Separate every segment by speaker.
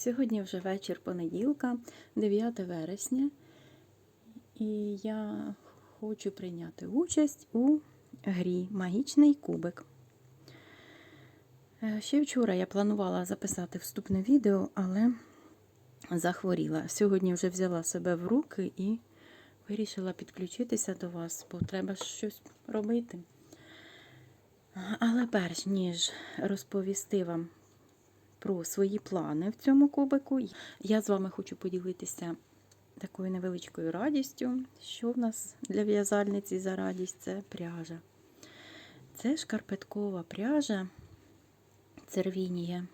Speaker 1: Сьогодні вже вечір понеділка, 9 вересня, і я хочу прийняти участь у грі Магічний кубик. Е, Ще вчора я планувала записати вступне відео, але захворіла. Сьогодні вже взяла себе в руки і вирішила підключитися до вас, бо треба щось робити. Але перш ніж розповісти вам про свої плани в цьому кубику, я з вами хочу поділитися такою невеличкою радістю, що в нас для в'язальниці за радість це пряжа. Це шкарпеткова пряжа Цервінія.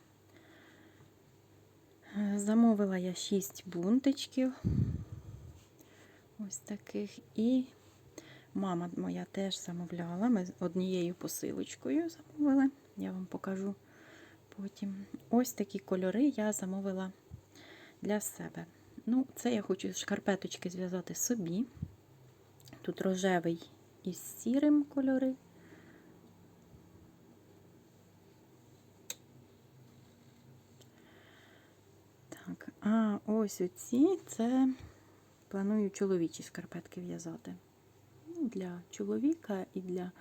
Speaker 1: Замовила я 6 бунтичків. Ось таких. І мама моя теж замовляла. Ми однією посилочкою замовили. Я вам покажу потім. Ось такі кольори я замовила для себе. Ну, це я хочу шкарпеточки зв'язати собі. Тут рожевий із сірим кольори. Так, а ось оці це планую чоловічі шкарпетки в'язати. Ну, Для чоловіка і для,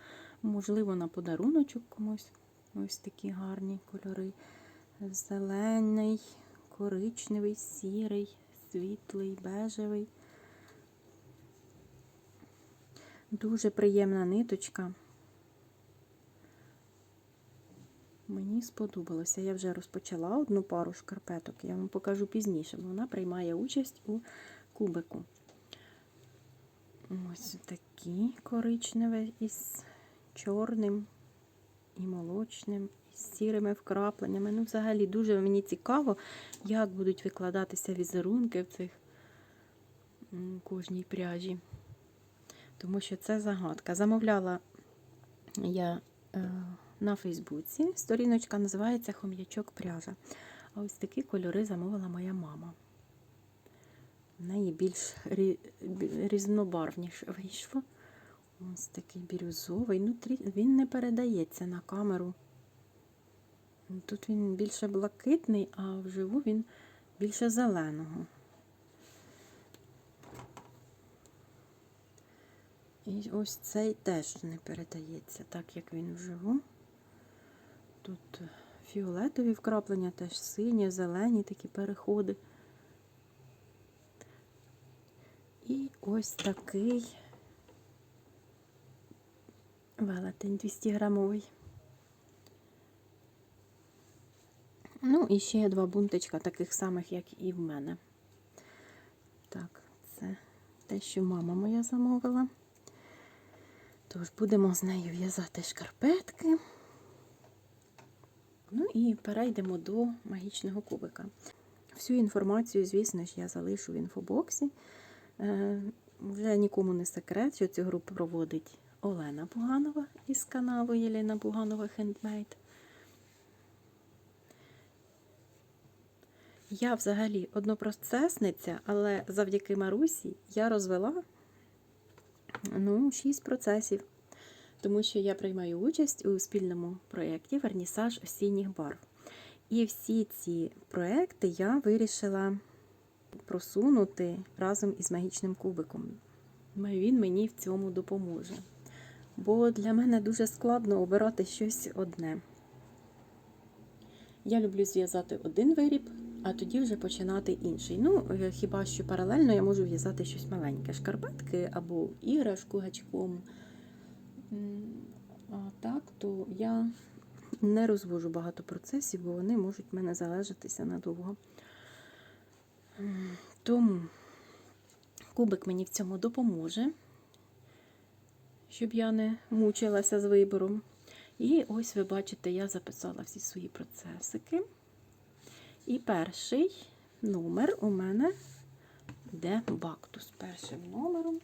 Speaker 1: можливо, на подаруночок комусь. Ось такі гарні кольори. Зелений, коричневий, сірий, світлий, бежевий. Дуже приємна ниточка. Мені сподобалося. Я вже розпочала одну пару шкарпеток. Я вам покажу пізніше, бо вона приймає участь у кубику. Ось такі коричневі із чорним і молочним, і з сірими вкрапленнями. Ну, взагалі, дуже мені цікаво, як будуть викладатися візерунки в цих кожній пряжі. Тому що це загадка. Замовляла я е, на Фейсбуці. Сторіночка називається Хом'ячок пряжа. А ось такі кольори замовила моя мама. В неї більш рі- різнобарвніше вийшло. Ось такий бірюзовий. Ну, він не передається на камеру. Тут він більше блакитний, а вживу він більше зеленого. І ось цей теж не передається, так як він вживу. Тут фіолетові вкраплення, теж сині, зелені такі переходи. І ось такий велетень 200 грамовий. Ну, і ще два бунтичка, таких самих, як і в мене. Так, це те, що мама моя замовила. Тож будемо з нею в'язати шкарпетки. Ну і перейдемо до магічного кубика. Всю інформацію, звісно ж, я залишу в інфобоксі. Е, Вже нікому не секрет, що цю групу проводить Олена Буганова із каналу Єліна Буганова Хендмейд. Я взагалі однопроцесниця, але завдяки Марусі я розвела ну, 6 процесів, тому що я приймаю участь у спільному проєкті Вернісаж осінніх барв. І всі ці проекти я вирішила просунути разом із магічним кубиком. Він мені в цьому допоможе. Бо для мене дуже складно обирати щось одне. Я люблю зв'язати один виріб, а тоді вже починати інший. Ну, е, хіба що паралельно я можу в'язати щось маленьке, шкарпетки або іграшку гачком. А так, то я не розвожу багато процесів, бо вони можуть в мене залежатися надовго. Тому кубик мені в цьому допоможе, щоб я не мучилася з вибором. І ось ви бачите, я записала всі свої процесики. І перший номер у мене йде бактус першим номером.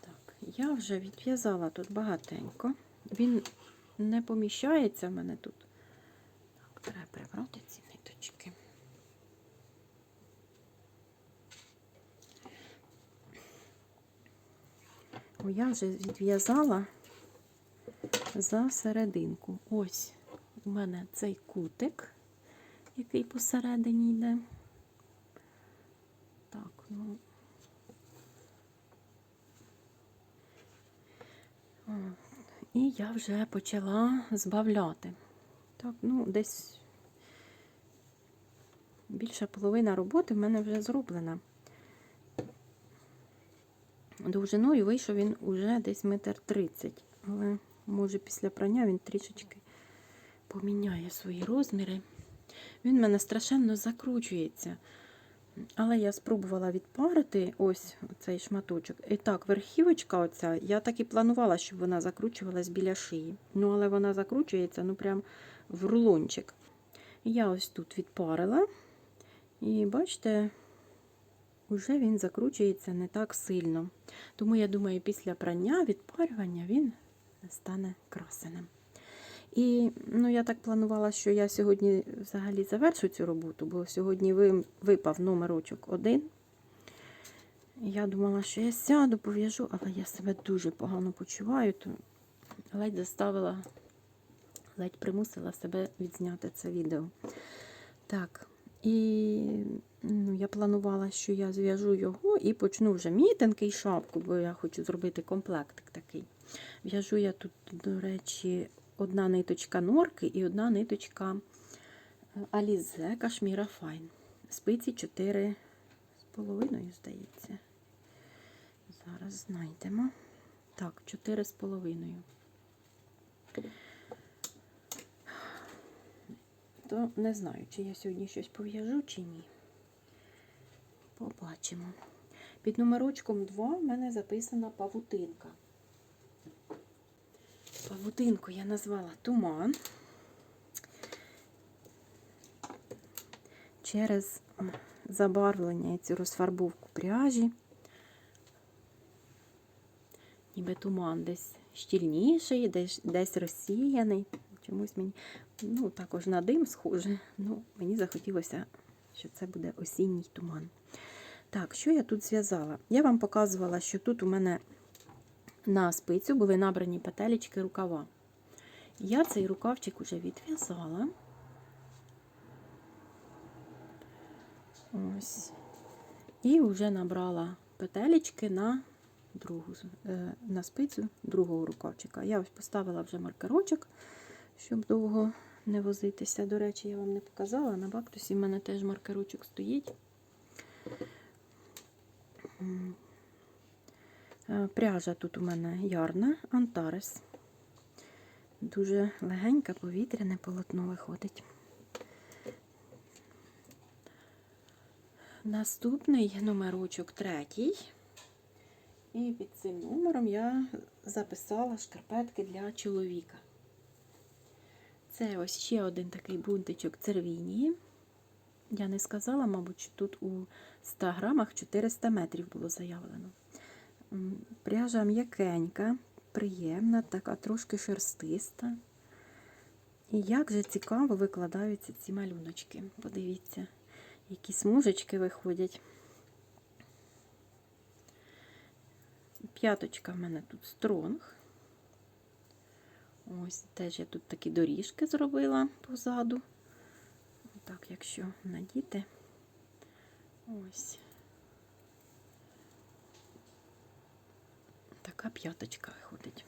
Speaker 1: Так, я вже відв'язала тут багатенько. Він не поміщається в мене тут. Так, треба прибрати ці ниточки. О, я вже відв'язала за серединку. Ось у мене цей кутик. який посередині йде. Так, ну. І я вже почала збавляти. Так, ну, десь більша половина роботи в мене вже зроблена. Довжиною вийшов він уже десь метр тридцять. Але може після прання він трішечки поміняє свої розміри. Він в мене страшенно закручується. Але я спробувала відпарити ось цей шматочок. І так, верхівочка оця, я так і планувала, щоб вона закручувалась біля шиї. Ну, але вона закручується, ну, прям в рулончик. Я ось тут відпарила. І бачите, вже він закручується не так сильно. Тому я думаю, після прання, відпарювання він стане красеним. І ну, я так планувала, що я сьогодні взагалі завершу цю роботу, бо сьогодні випав номерочок один. Я думала, що я сяду, пов'яжу, але я себе дуже погано почуваю, то ледь заставила, ледь примусила себе відзняти це відео. Так, і ну, я планувала, що я зв'яжу його і почну вже мітинки і шапку, бо я хочу зробити комплектик такий. В'яжу я тут, до речі, одна ниточка норки і одна ниточка е, Alize Кашміра Файн. Спиці 4 з половиною, здається. Зараз знайдемо. Так, 4 з половиною. То не знаю, чи я сьогодні щось пов'яжу, чи ні. Побачимо. Під номерочком 2 в мене записана павутинка. Павутинку я назвала туман. Через забарвлення і цю розфарбовку пряжі. Ніби туман десь щільніший, десь, десь розсіяний. Чомусь мені ну, також на дим схоже. Ну, мені захотілося, що це буде осінній туман. Так, що я тут зв'язала? Я вам показувала, що тут у мене на спицю були набрані петелечки рукава. Я цей рукавчик вже відв'язала. Ось. І вже набрала петелечки на другу, е, на спицю другого рукавчика. Я ось поставила вже маркерочок, щоб довго не возитися. До речі, я вам не показала. На бактусі в мене теж маркерочок стоїть. Е, Пряжа тут у мене ярна, Антарес. Дуже легеньке повітряне полотно виходить. Наступний номерочок третій. І під цим номером я записала шкарпетки для чоловіка. Це ось ще один такий бунтичок цервінії. Я не сказала, мабуть, тут у 100 грамах 400 метрів було заявлено. Пряжа м'якенька, приємна, така трошки шерстиста. І як же цікаво викладаються ці малюночки. Подивіться, які смужечки виходять. П'яточка в мене тут стронг. Ось теж я тут такі доріжки зробила позаду. Так, якщо надіти. Ось. Така п'яточка виходить.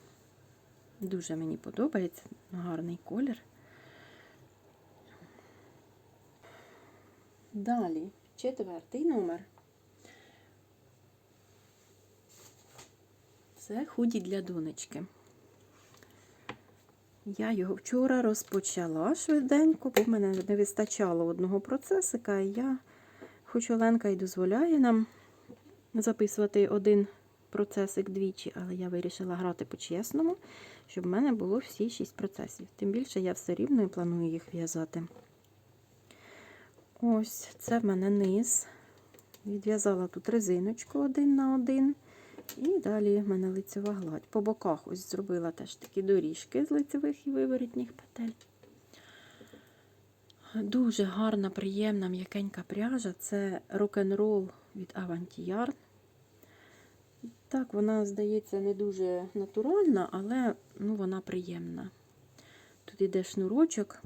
Speaker 1: Дуже мені подобається, гарний колір. Далі, четвертий номер. Це худі для донечки. Я його вчора розпочала швиденько, бо в мене не вистачало одного процесика. І я, хоч Оленка і дозволяє нам записувати один процесик двічі, але я вирішила грати по-чесному, щоб в мене було всі шість процесів. Тим більше я все рівно і планую їх в'язати. Ось це в мене низ. Відв'язала тут резиночку один на один. І далі в мене лицева гладь. По боках ось зробила теж такі доріжки з лицевих і виворітніх петель. Дуже гарна, приємна, м'якенька пряжа. Це рок-н-рол від Avanti Yarn. Так, вона, здається, не дуже натуральна, але ну, вона приємна. Тут іде шнурочок.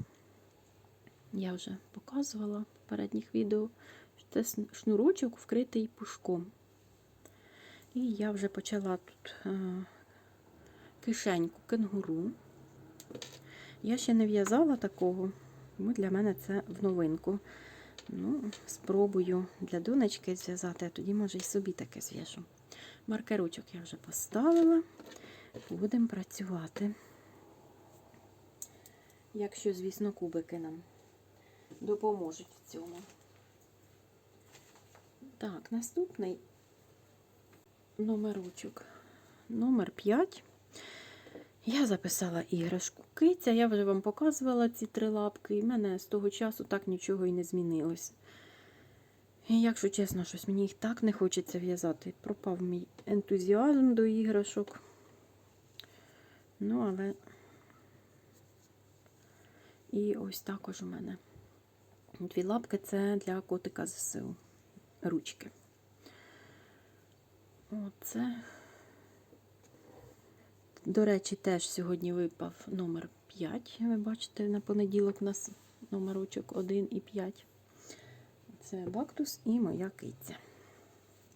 Speaker 1: Я вже показувала в передніх відео, що це шнурочок вкритий пушком. І я вже почала тут е, кишеньку кенгуру. Я ще не в'язала такого, тому для мене це в новинку. Ну, спробую для донечки зв'язати, а тоді, може, і собі таке зв'яжу. Маркерочок я вже поставила. Будемо працювати. Якщо, звісно, кубики нам допоможуть в цьому. Так, наступний номерочок. Номер 5. Я записала іграшку киця. Я вже вам показувала ці три лапки, і в мене з того часу так нічого і не змінилось. І якщо чесно, щось мені їх так не хочеться в'язати. Пропав мій ентузіазм до іграшок. Ну, але і ось також у мене дві лапки це для котика ЗСУ. Ручки. Оце. До речі, теж сьогодні випав номер 5. Ви бачите, на понеділок у нас номерочок 1 і 5. Це бактус і моя киця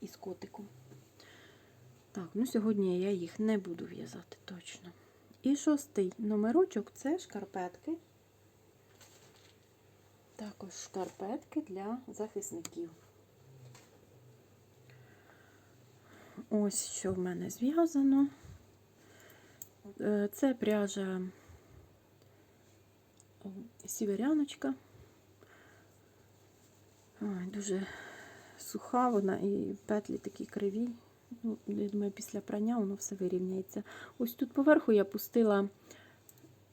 Speaker 1: із котиком. Так, ну сьогодні я їх не буду в'язати точно. І шостий номерочок це шкарпетки. Також шкарпетки для захисників. Ось що в мене зв'язано. Е, Це пряжа сіверяночка. Ой, дуже суха вона і петлі такі криві. Ну, я думаю, після прання воно все вирівняється. Ось тут поверху я пустила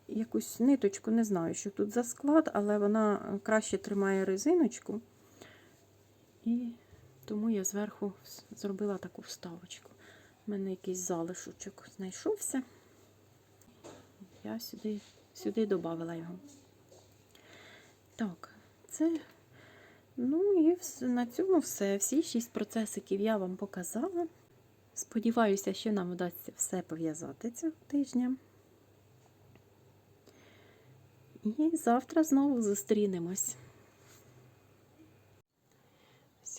Speaker 1: якусь ниточку, не знаю, що тут за склад, але вона краще тримає резиночку. І тому я зверху зробила таку вставочку. У мене якийсь залишочок знайшовся. Я сюди, сюди додала його. Так, це. Ну і на цьому все. Всі шість процесиків я вам показала. Сподіваюся, що нам вдасться все пов'язати цього тижня. І завтра знову зустрінемось.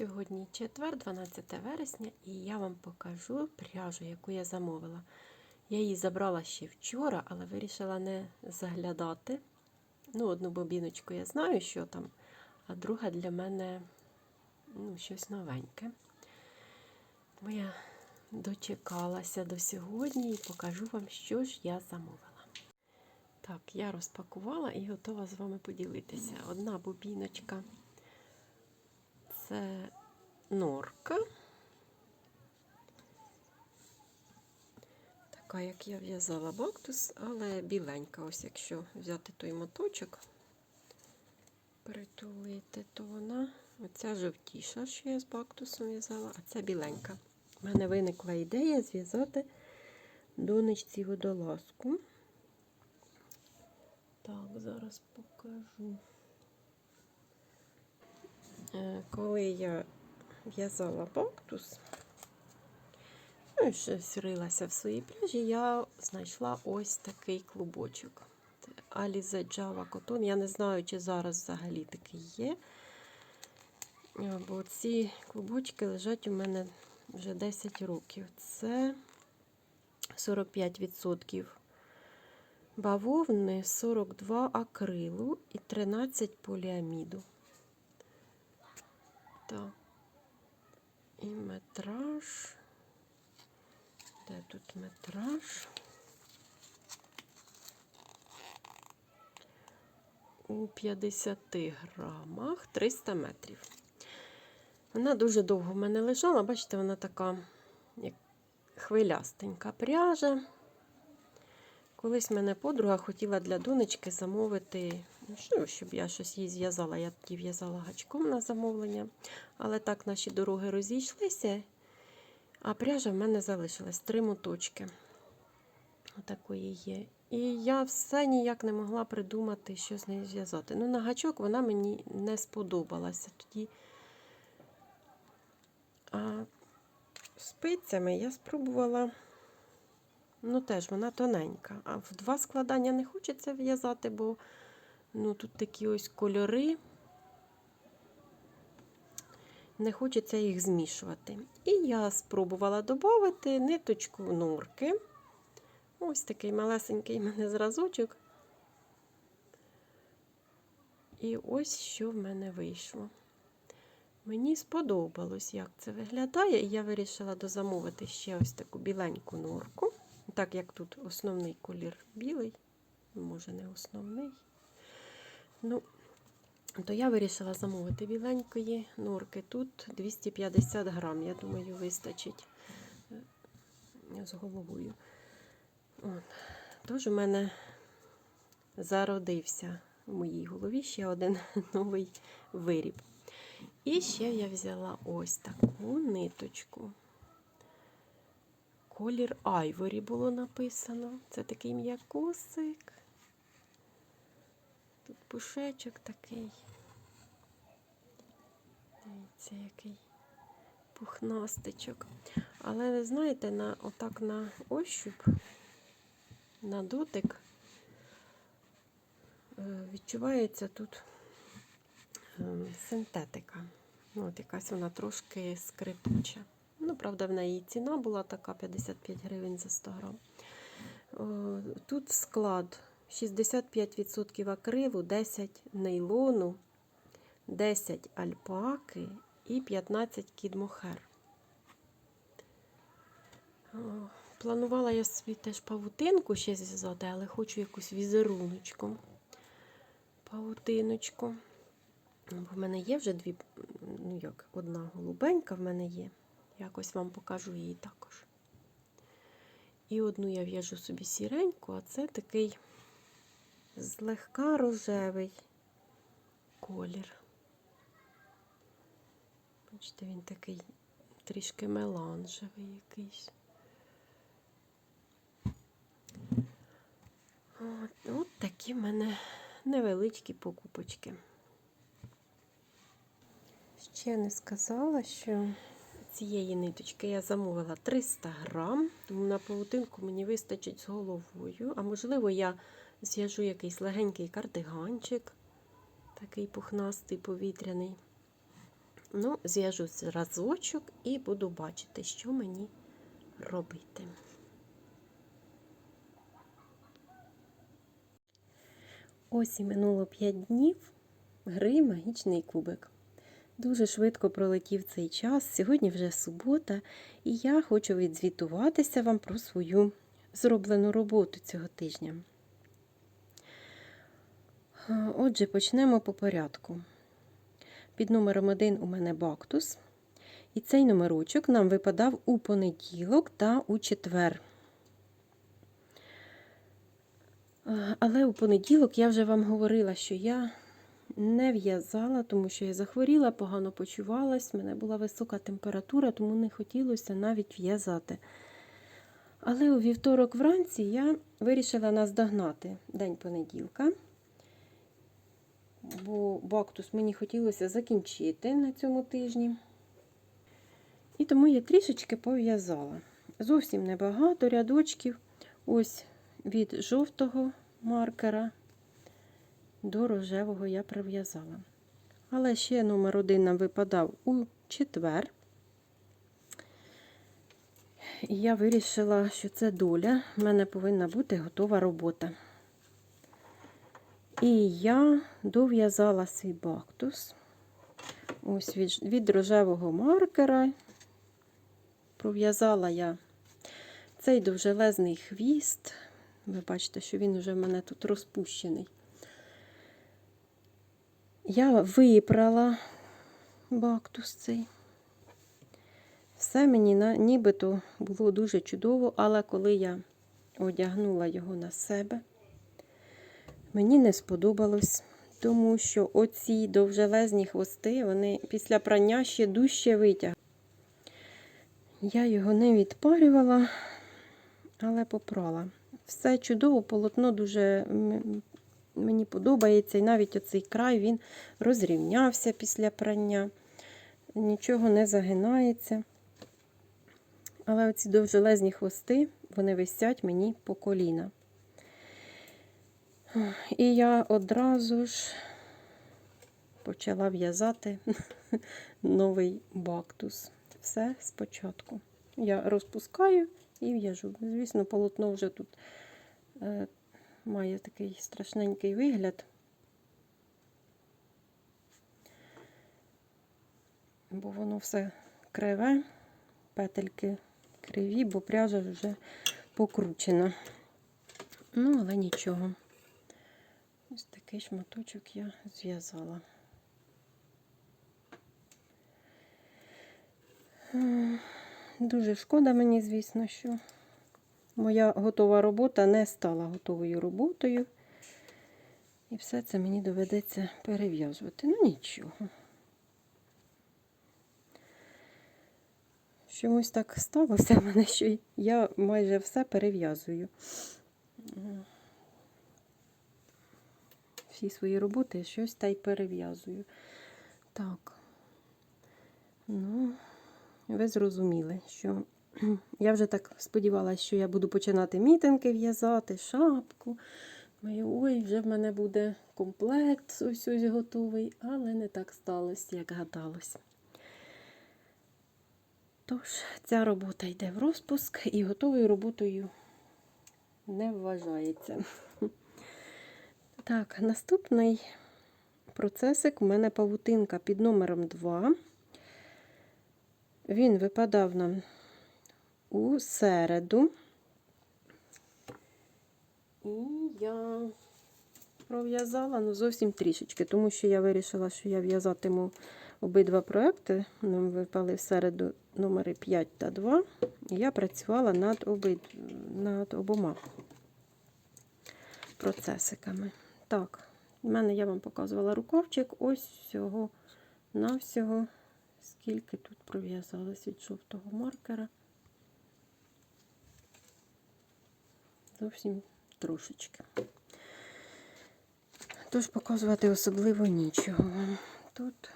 Speaker 1: Сьогодні четвер, 12 вересня, і я вам покажу пряжу, яку я замовила. Я її забрала ще вчора, але вирішила не заглядати. Ну, одну бобіночку я знаю, що там, а друга для мене ну, щось новеньке. Тому я дочекалася до сьогодні і покажу вам, що ж я замовила. Так, я розпакувала і готова з вами поділитися. Одна бобіночка це норка. Така, як я в'язала бактус, але біленька. Ось якщо взяти той моточок, притулити, то вона оця жовтіша, що я з бактусом в'язала, а ця біленька. У мене виникла ідея зв'язати донечці водолазку. Так, зараз покажу. Е, Коли я в'язала бактус, ну і щось рилася в своїй пряжі, я знайшла ось такий клубочок. Alize Java Cotton. Я не знаю, чи зараз взагалі такий є. Е, Бо ці клубочки лежать у мене вже 10 років. Це 45% бавовни, 42 акрилу і 13 поліаміду. Так. І метраж. Де тут метраж? У 50 грамах 300 метрів. Вона дуже довго в мене лежала, бачите, вона така як хвилястенька пряжа. Колись мене подруга хотіла для донечки замовити, ну, щоб я щось їй зв'язала. Я тоді в'язала гачком на замовлення. Але так наші дороги розійшлися, а пряжа в мене залишилась три моточки. Отакої є. І я все ніяк не могла придумати, що з нею зв'язати. Ну, на гачок вона мені не сподобалася тоді. А спицями я спробувала. Ну, теж вона тоненька. А в два складання не хочеться в'язати, бо Ну, тут такі ось кольори. Не хочеться їх змішувати. І я спробувала додати ниточку норки. Ось такий малесенький в мене зразочок. І ось що в мене вийшло. Мені сподобалось, як це виглядає, і я вирішила дозамовити ще ось таку біленьку норку. Так як тут основний колір білий, може не основний. Ну, то я вирішила замовити біленької норки. Тут 250 грам, я думаю, вистачить е, з головою. Тож у мене зародився в моїй голові ще один новий виріб. І ще я взяла ось таку ниточку. Колір Айворі було написано. Це такий м'якосик. Пушечок такий. Дивіться, який пухнастичок. Але ви знаєте, на, отак на ощуп, на дотик, е, відчувається тут ем, синтетика. От якась вона трошки скрипуча. Ну, правда, в неї ціна була така 55 гривень за 100 грам. Тут склад 65% акрилу, 10 нейлону, 10 альпаки і 15 кідмохер. Планувала я собі теж павутинку ще зв'язати, але хочу якусь візеруночку. Павутиночку. Бо в мене є вже дві, ну як, одна голубенька в мене є. Якось вам покажу її також. І одну я в'яжу собі сіреньку, а це такий злегка рожевий колір. Бачите, він такий трішки меланжевий якийсь. От, от такі в мене невеличкі покупочки. Ще не сказала, що цієї ниточки я замовила 300 грам, тому на павутинку мені вистачить з головою. А можливо, я зв'яжу якийсь легенький кардиганчик, такий пухнастий повітряний. Ну, зв'яжу зразочок і буду бачити, що мені робити. Ось і минуло 5 днів гри магічний кубик. Дуже швидко пролетів цей час. Сьогодні вже субота, і я хочу відзвітуватися вам про свою зроблену роботу цього тижня. Отже, почнемо по порядку. Під номером 1 у мене бактус. І цей номерочок нам випадав у понеділок та у четвер. Але у понеділок я вже вам говорила, що я не в'язала, тому що я захворіла, погано почувалась, в мене була висока температура, тому не хотілося навіть в'язати. Але у вівторок вранці я вирішила наздогнати день понеділка, бо бактус мені хотілося закінчити на цьому тижні. І тому я трішечки пов'язала. Зовсім небагато рядочків. Ось від жовтого маркера до рожевого я прив'язала. Але ще номер один нам випадав у четвер. І я вирішила, що це доля, в мене повинна бути готова робота. І я дов'язала свій бактус. Ось від, від рожевого маркера. Пров'язала я цей довжелезний хвіст. Ви бачите, що він вже в мене тут розпущений. Я випрала бактус цей. Все мені нібито було дуже чудово, але коли я одягнула його на себе, мені не сподобалось, тому що оці довжелезні хвости, вони після прання ще дужче витягли. Я його не відпарювала, але попрала. Все чудово, полотно дуже мені подобається. І навіть оцей край він розрівнявся після прання, нічого не загинається. Але оці довжелезні хвости, вони висять мені по коліна. І я одразу ж почала в'язати новий бактус. Все спочатку. Я розпускаю і в'яжу. Звісно, полотно вже тут е, має такий страшненький вигляд. Бо воно все криве, петельки криві, бо пряжа вже покручена. Ну, але нічого. Ось такий шматочок я зв'язала. Дуже шкода мені, звісно, що моя готова робота не стала готовою роботою. І все це мені доведеться перев'язувати. Ну нічого. Чомусь так сталося в мене, що я майже все перев'язую. Всі свої роботи щось та й перев'язую. Так. Ну, ви зрозуміли, що я вже так сподівалася, що я буду починати мітинги в'язати, шапку. Маю, ой, вже в мене буде комплект ось ось готовий, але не так сталося, як гадалось. Тож, ця робота йде в розпуск і готовою роботою не вважається. Так, наступний процесик у мене павутинка під номером 2. Він випадав нам у середу. І я пров'язала ну, зовсім трішечки, тому що я вирішила, що я в'язатиму обидва проекти. Нам випали в середу номери 5 та 2. І я працювала над, обид... над обома процесиками. Так, в мене я вам показувала рукавчик. Ось всього навсього, скільки тут пров'язалось від жовтого маркера. Зовсім трошечки. Тож показувати особливо нічого. Тут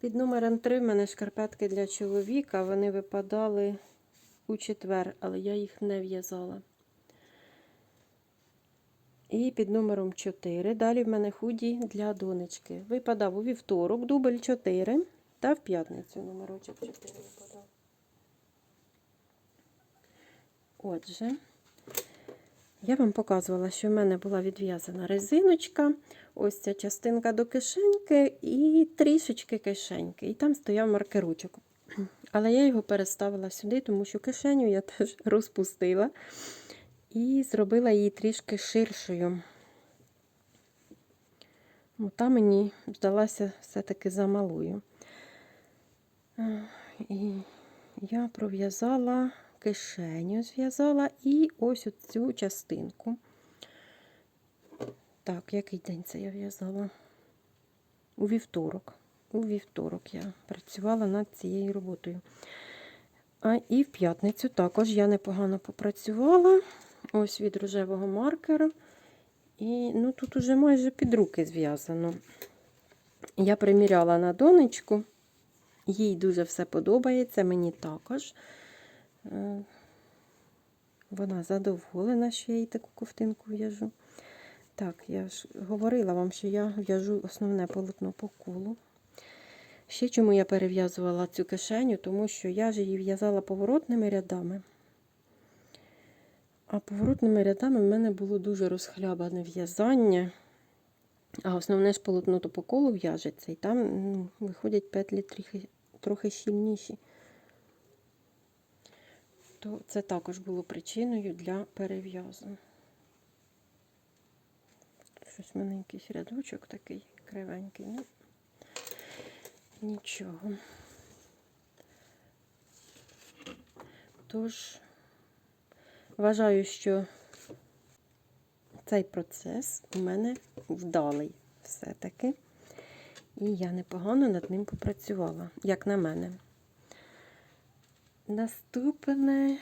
Speaker 1: під номером 3 в мене шкарпетки для чоловіка. Вони випадали у четвер, але я їх не в'язала. І під номером 4. Далі в мене худі для донечки. Випадав у вівторок, дубль 4 та в п'ятницю номерочок 4 випадав. Отже, я вам показувала, що в мене була відв'язана резиночка, ось ця частинка до кишеньки і трішечки кишеньки. І там стояв маркерочок. Але я його переставила сюди, тому що кишеню я теж розпустила і зробила її трішки ширшою. Та мені здалася все-таки замалою. Е, І я пров'язала кишеню, зв'язала і ось цю частинку. Так, який день це я в'язала? У вівторок. У вівторок я працювала над цією роботою. А і в п'ятницю також я непогано попрацювала. Ось від рожевого маркера. І ну, тут уже майже під руки зв'язано. Я приміряла на донечку. Їй дуже все подобається, мені також. Е, Вона задоволена, що я їй таку ковтинку в'яжу. Так, я ж говорила вам, що я в'яжу основне полотно по колу. Ще чому я перев'язувала цю кишеню, тому що я ж її в'язала поворотними рядами. А поворотними рядами в мене було дуже розхлябане в'язання. А основне ж полотно то по колу в'яжеться, і там ну, виходять петлі трохи, трохи щільніші. То це також було причиною для перев'язу. Щось в мене якийсь рядочок такий кривенький. Ну, нічого. Тож, вважаю, що цей процес у мене вдалий все-таки. І я непогано над ним попрацювала, як на мене. Наступне,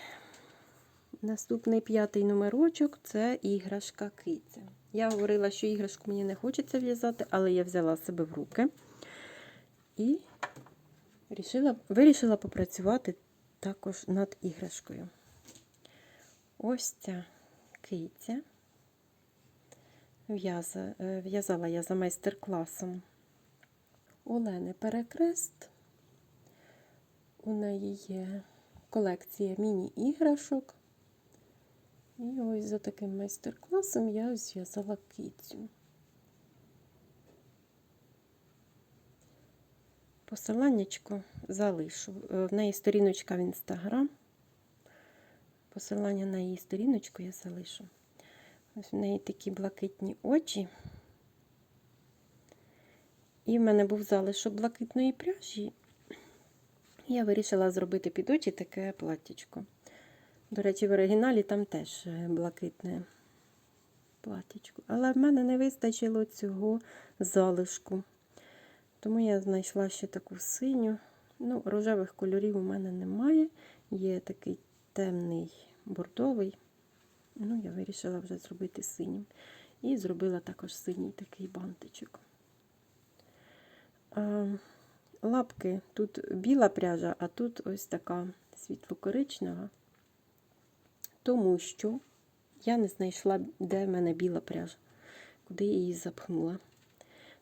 Speaker 1: наступний п'ятий номерочок це іграшка киця. Я говорила, що іграшку мені не хочеться в'язати, але я взяла себе в руки і вирішила, попрацювати також над іграшкою. Ось ця киця. е, в'язала я за майстер-класом Олени Перекрест. У неї є колекція міні-іграшок. І ось за таким майстер-класом я зв'язала кицю. Посиланнячко залишу. Е, В неї сторіночка в інстаграм. Посилання на її сторіночку я залишу. Ось в неї такі блакитні очі. І в мене був залишок блакитної пряжі. Я вирішила зробити під очі таке платтячко. До речі, в оригіналі там теж е, блакитне платтячко. Але в мене не вистачило цього залишку. Тому я знайшла ще таку синю. Ну, рожевих кольорів у мене немає. Є такий темний бордовий. Ну, я вирішила вже зробити синім. І зробила також синій такий бантичок. Лапки тут біла пряжа, а тут ось така світло-коричнева. Тому що я не знайшла, де в мене біла пряжа, куди я її запхнула.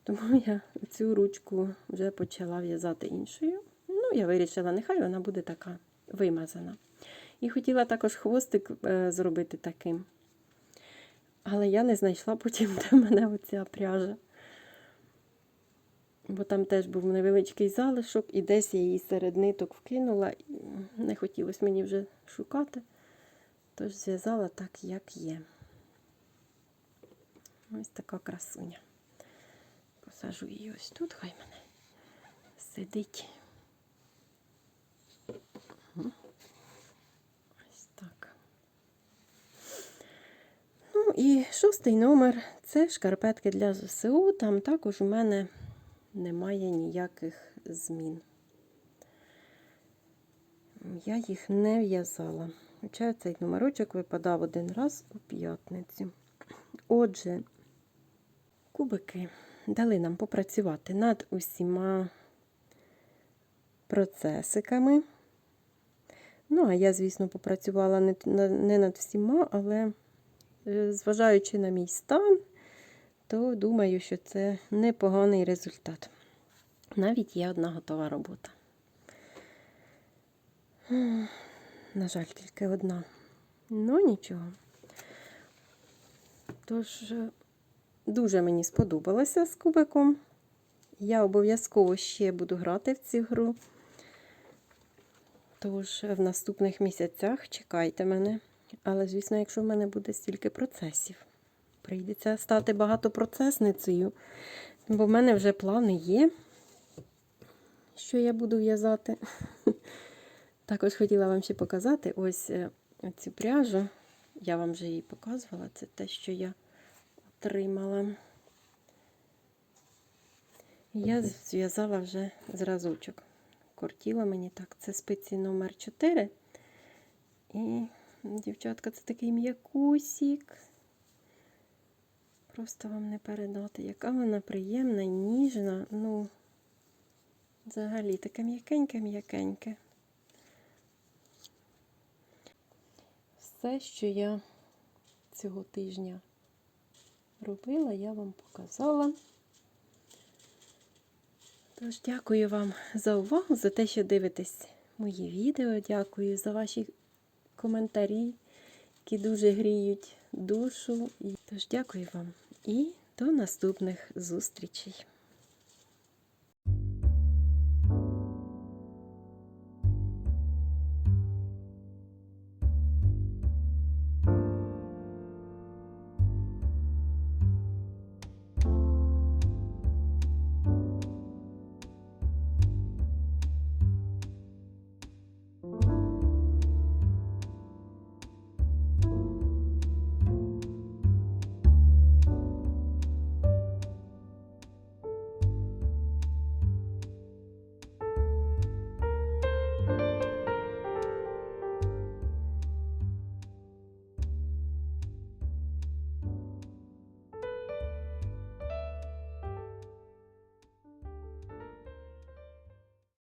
Speaker 1: Тому я цю ручку вже почала в'язати іншою. Ну, я вирішила, нехай вона буде така вимазана. І хотіла також хвостик е, зробити таким. Але я не знайшла потім, де мене оця пряжа. Бо там теж був невеличкий залишок, і десь я її серед ниток вкинула. Не хотілося мені вже шукати. Тож зв'язала так, як є. Ось така красуня. Посажу її ось тут, хай мене сидить. Мгм. Ось так. Ну і шостий номер це шкарпетки для ЗСУ. Там також у мене немає ніяких змін. Я їх не в'язала. Хоча цей номерочок випадав один раз у п'ятницю. Отже, кубики дали нам попрацювати над усіма процесиками. Ну, а я, звісно, попрацювала не, над всіма, але зважаючи на мій стан, то думаю, що це непоганий результат. Навіть є одна готова робота. На жаль, тільки одна. Ну, нічого. Тож, е, дуже мені сподобалося з кубиком. Я обов'язково ще буду грати в цю гру. Тож в наступних місяцях чекайте мене. Але, звісно, якщо в мене буде стільки процесів, прийдеться стати багатопроцесницею. Бо в мене вже плани є, що я буду в'язати. Також хотіла вам ще показати ось е, цю пряжу. Я вам вже її показувала. Це те, що я отримала. Я зв'язала вже зразочок. Кортіла мені так. Це спиці номер 4. І, дівчатка, це такий м'якусік. Просто вам не передати, яка вона приємна, ніжна. Ну, взагалі, таке м'якеньке-м'якеньке. Все, що я цього тижня робила, я вам показала. Тож, дякую вам за увагу, за те, що дивитесь мої відео. Дякую за ваші коментарі, які дуже гріють душу. Тож, дякую вам і до наступних зустрічей.